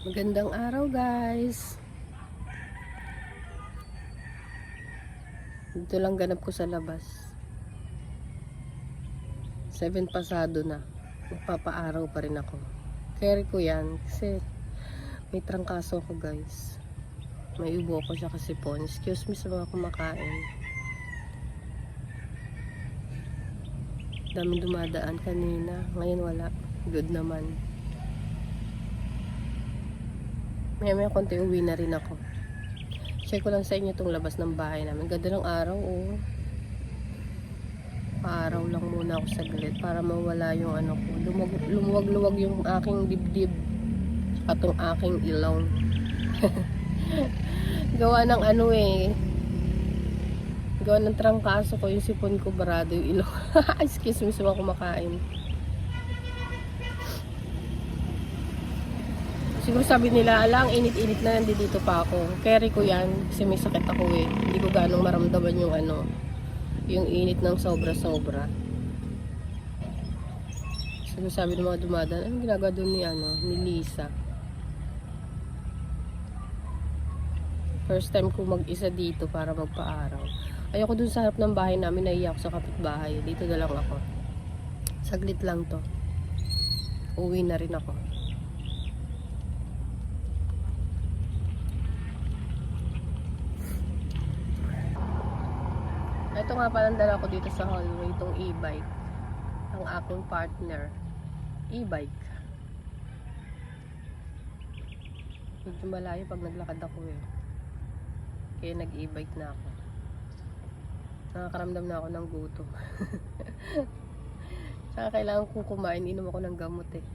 Magandang araw guys. Dito lang ganap ko sa labas. 7 pasado na. Magpapaaraw pa rin ako. Carry ko yan kasi may trangkaso ako guys. May ubo ako siya kasi po. Excuse me sa mga kumakain. Daming dumadaan kanina. Ngayon wala. Good naman. Maya maya konti uwi na rin ako. Check ko lang sa inyo itong labas ng bahay namin. Ganda ng araw, oh. Paaraw lang muna ako saglit para mawala yung ano ko. Lumuwag-luwag yung aking dibdib. Tsaka itong aking ilong. Gawa ng ano eh. Gawa ng trangkaso ko yung sipon ko barado yung ilong. Excuse me sa mga kumakain. Siguro sabi nila, ala, ang init-init na nandito pa ako. Carry ko yan kasi may sakit ako eh. Hindi ko ganong maramdaman yung ano, yung init ng sobra-sobra. Siguro sabi ng mga dumadaan, anong ginagawa doon ni, ano, ni Lisa? First time ko mag-isa dito para magpa-araw. Ayoko dun sa harap ng bahay namin, naiyak sa kapitbahay. Dito na lang ako. Saglit lang to. Uwi na rin ako. Ito nga palang dala ko dito sa hallway, itong e-bike. Ang aking partner. E-bike. Medyo malayo pag naglakad ako eh. Kaya nag-e-bike na ako. Nakakaramdam na ako ng gutom. Tsaka kailangan kong kumain, inom ako ng gamot eh.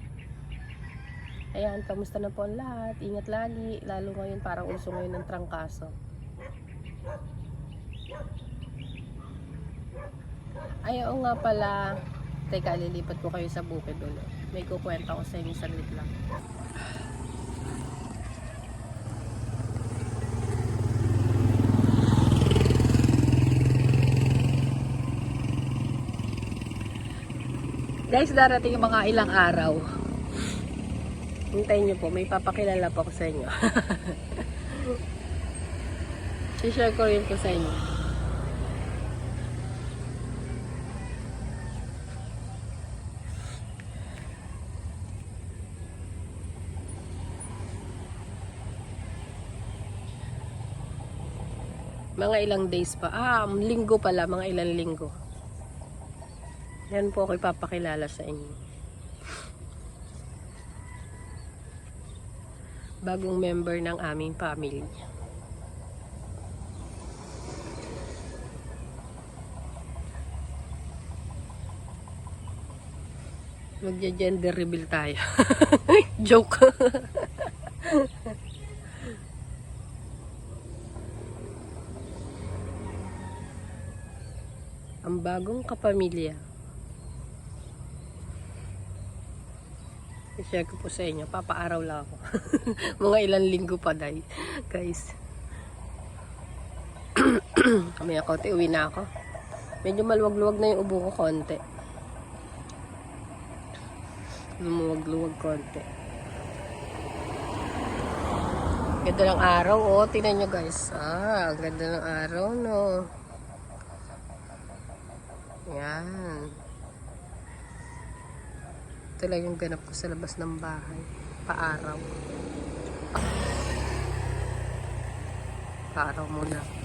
Ayan, kamusta na po ang lahat? Ingat lagi, lalo ngayon parang uso ngayon ng trangkaso. Ay, nga pala. Teka, lilipat ko kayo sa bukid ulit. May kukwenta ko sa inyo saglit lang. Guys, darating yung mga ilang araw. Hintayin nyo po, may papakilala pa ko sa inyo. I-share ko rin po sa inyo. Mga ilang days pa. Ah, linggo pala. Mga ilang linggo. Yan po ako ipapakilala sa inyo. Bagong member ng aming family. Magja-gender reveal tayo. Joke. Ang bagong kapamilya. I-share ko po sa inyo. Papaaraw lang ako. Mga ilang linggo pa dahil. Guys. Kami ako. Uwi na ako. Medyo maluwag-luwag na yung ubo ko konti. Lumuwag-luwag konti. Ganda ng araw. Oh, tingnan nyo guys. Ah, ganda ng araw, no. Yan. Ito lang yung ganap ko sa labas ng bahay. Paaraw. Paaraw muna.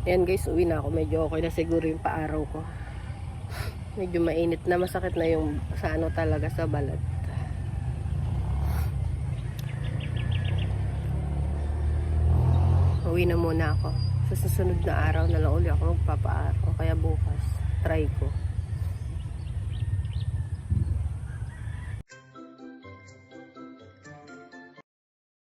Ayan guys, uwi na ako. Medyo okay na siguro yung paaraw ko. Medyo mainit na. Masakit na yung sa ano talaga sa balat. Uwi na muna ako. Sa susunod na araw na lang uli ako magpapaaraw. Kaya bukas, try ko.